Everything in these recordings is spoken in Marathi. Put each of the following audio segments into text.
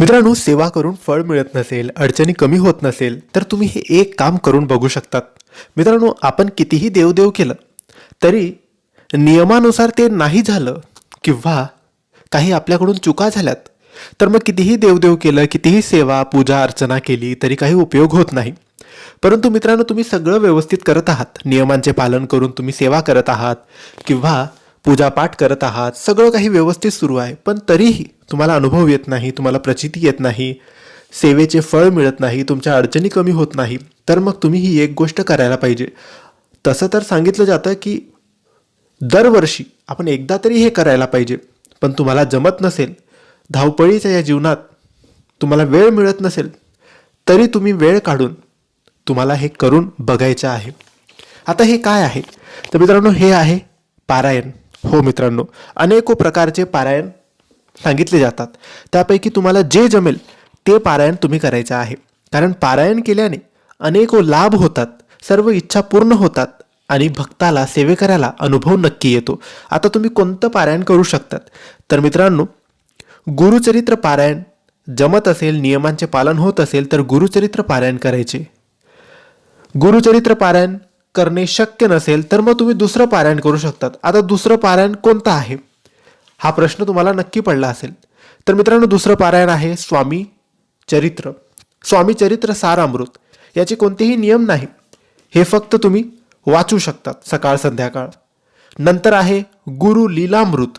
मित्रांनो सेवा करून फळ मिळत नसेल अडचणी कमी होत नसेल तर तुम्ही हे एक काम करून बघू शकतात. मित्रांनो आपण कितीही देवदेव केलं तरी नियमानुसार ते नाही झालं किंवा काही आपल्याकडून चुका झाल्यात तर मग कितीही देवदेव केलं कितीही सेवा पूजा अर्चना केली तरी काही उपयोग होत नाही. परंतु मित्रांनो तुम्ही सगळं व्यवस्थित करत आहात. नियमांचे पालन करून तुम्ही सेवा करत आहात किंवा पूजापाठ करत आहात सगळं काही व्यवस्थित सुरू आहे पण तरीही तुम्हाला अनुभव येत नाही तुम्हाला प्रचिती येत नाही सेवेचे फळ मिळत नाही तुमच्या अडचणी कमी होत नाही तर मग तुम्ही ही एक गोष्ट करायला पाहिजे. तसं तर सांगितलं जातं की दरवर्षी आपण एकदा तरी हे करायला पाहिजे पण तुम्हाला जमत नसेल धावपळीच्या या जीवनात तुम्हाला वेळ मिळत नसेल तरी तुम्ही वेळ काढून तुम्हाला हे करून बघायचं आहे. आता हे काय आहे? तर मित्रांनो हे आहे पारायण. हो मित्रांनो. अनेको प्रकारचे पारायण सांगितले जातात. त्यापैकी तुम्हाला जे जमेल ते पारायण तुम्ही करायचं आहे. कारण पारायण केल्याने अनेको लाभ होतात सर्व इच्छा पूर्ण होतात आणि भक्ताला सेवेकऱ्याला अनुभव नक्की येतो. आता तुम्ही कोणतं पारायण करू शकतात? तर मित्रांनो गुरुचरित्र पारायण जमत असेल नियमांचे पालन होत असेल तर गुरुचरित्र पारायण करायचे. गुरुचरित्र पारायण करणे शक्य नसेल तर मग तुम्ही दुसरं पारायण करू शकतात. आता दुसरं पारायण कोणतं आहे? हा प्रश्न तुम्हाला नक्की पडला असेल. तर मित्रांनो दुसरं पारायण आहे स्वामी चरित्र. स्वामी चरित्र सार अमृत याचे कोणतेही नियम नाही. हे फक्त तुम्ही वाचू शकतात सकाळ संध्याकाळ. नंतर आहे गुरु लीलामृत.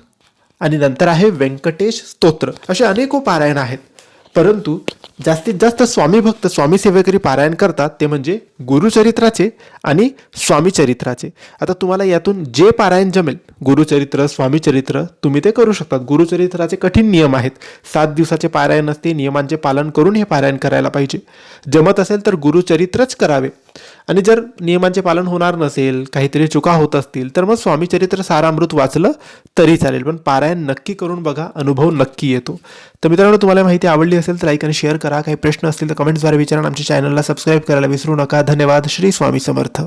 आणि नंतर आहे व्यंकटेश स्तोत्र. असे अनेको पारायण आहेत. परंतु जास्तीत जास्त स्वामी भक्त स्वामी सेवेकरी पारायण करतात ते म्हणजे गुरुचरित्राचे आणि स्वामी चरित्राचे. आता तुम्हाला यातून जे पारायण जमेल गुरुचरित्र स्वामीचरित्र तुम्ही ते करू शकतात. गुरुचरित्राचे कठीण नियम आहेत. सात दिवसाचे पारायण असते नियमांचे पालन करून हे पारायण करायला पाहिजे. जमत असेल तर गुरुचरित्रच करावे. आणि जर नियमांचे पालन होणार नसेल काहीतरी चुका होत असतील तर मग स्वामी चरित्र सारामृत वाचलं तरी चालेल. पण पारायण नक्की करून बघा अनुभव नक्की येतो. तर मित्रांनो तुम्हाला माहिती आवडली असेल तर लाईक आणि शेअर करा. काही प्रश्न असतील तर कमेंट्सद्वारे विचारा आमच्या चॅनलला सबस्क्राईब करायला विसरू नका. धन्यवाद. श्री स्वामी समर्थ.